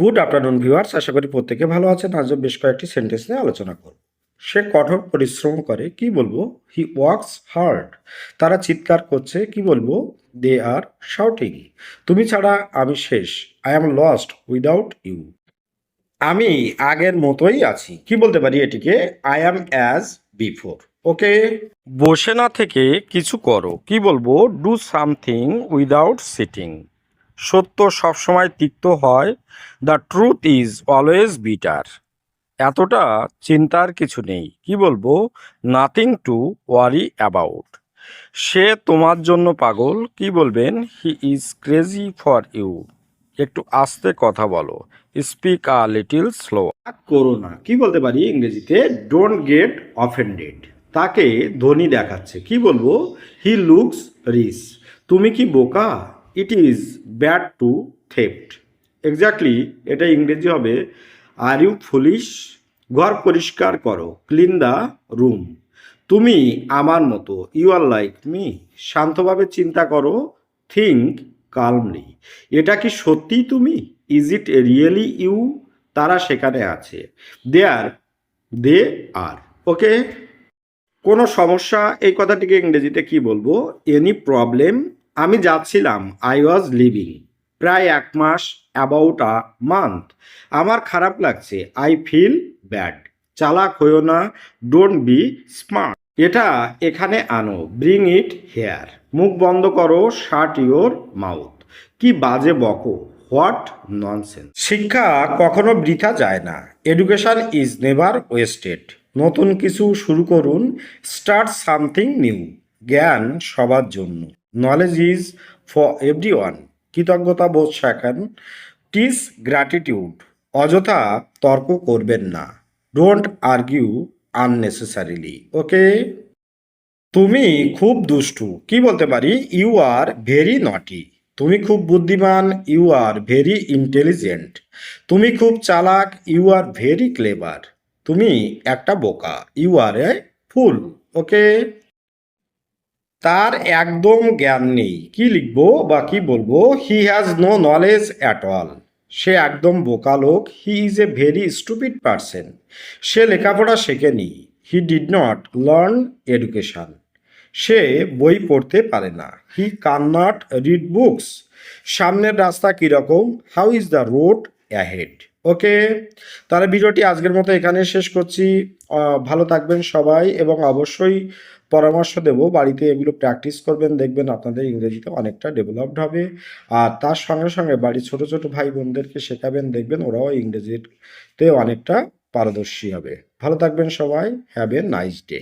Good afternoon viewers আশা করি প্রত্যেকে ভালো আছেন। আজও বেশ কয়েকটি সেন্টেন্স নিয়ে আলোচনা করব। সে কঠোর পরিশ্রম করে, কি বলব? হি ওয়ার্কস হার্ড তারা চিৎকার করছে, কি বলব? দে আর শাউটিং তুমি ছাড়া আমি শেষ। I am lost without you আমি আগের মতোই আছি। কি বলতে পারি এটিকে? I am as before okay বসে না থেকে কিছু করো। কি বলব? ডু সামথিং উইদাউট সিটিং সত্য সবসময় তিক্ত হয় the truth is always bitter এতটা চিন্তার কিছু নেই। কি বলব? নাথিং টু ওয়ারি অ্যাবাউট সে তোমার জন্য পাগল। কি বলবেন? He is crazy for you একটু আস্তে কথা বলো। স্পিক আ লিটিল স্লো করো না। কি বলতে পারি ইংরেজিতে? ডোন্ট গেট অফেন্ডেড তাকে ধনী দেখাচ্ছে। কি বলব? হি লুকস রিস তুমি কি বোকা? It is bad to theft exactly এটা ইংরেজি হবে আর ইউ ফুলিশ ঘর পরিষ্কার করো ক্লিন দ্য রুম তুমি আমার মতো ইউ আর লাইক মি শান্তভাবে চিন্তা করো থিঙ্ক কালমলি এটা কি সত্যি তুমি? ইজ ইট রিয়েলি ইউ তারা সেখানে আছে। দে আর দে আর ওকে কোনো সমস্যা? এই কথাটিকে ইংরেজিতে কি বলব? এনি প্রবলেম আমি যাচ্ছিলাম আই ওয়াজ লিভিং প্রায় এক মাস অ্যাবাউট আ মান্থ আমার খারাপ লাগছে আই ফিল ব্যাড চালাক হইও না ডোন্ট বি স্মার্ট এটা এখানে আনো ব্রিং ইট হেয়ার মুখ বন্ধ করো শার্ট ইওর মাউথ কি বাজে বকো হোয়াট ননসেন্স শিক্ষা কখনো বৃথা যায় না। এডুকেশন ইজ নেভার ওয়েস্টেড নতুন কিছু শুরু করুন স্টার্ট সামথিং নিউ জ্ঞান সবার জন্য। Knowledge is for everyone কৃতজ্ঞতা বোধ শেখান। টিস গ্র্যাটিটিউড অযথা তর্ক করবেন না। ডোন্ট আর্গিউ আননেসেসারিলি ওকে তুমি খুব দুষ্টু। কি বলতে পারি? ইউ আর ভেরি নটি তুমি খুব বুদ্ধিমান। ইউ আর ভেরি ইন্টেলিজেন্ট তুমি খুব চালাক। ইউ আর ভেরি ক্লেভার তুমি একটা বোকা। ইউ আর এ ফুল ওকে তার একদম জ্ঞান নেই। কি লিখব বা কি বলব? He has no knowledge at all সে একদম বোকা লোক। He is a very stupid person সে লেখাপড়া শেখেনি। He did not learn education সে বই পড়তে পারে না। হি কান নট রিড বুকস সামনের রাস্তা কীরকম? How is the road ahead okay, তাহলে ভিডিওটি আজকের মতো এখানে শেষ করছি। ভালো থাকবেন সবাই এবং অবশ্যই পরামর্শ দেব, বাড়িতে এগুলো প্র্যাকটিস করবেন, দেখবেন আপনাদের ইংরেজিতে অনেকটা ডেভেলপড হবে। আর তার সঙ্গে সঙ্গে বাড়ির ছোট ছোট ভাই বোনদেরকে শেখাবেন, দেখবেন ওরাও ইংরেজিতে অনেকটা পারদর্শী হবে। ভালো থাকবেন সবাই হ্যাভ এ নাইস ডে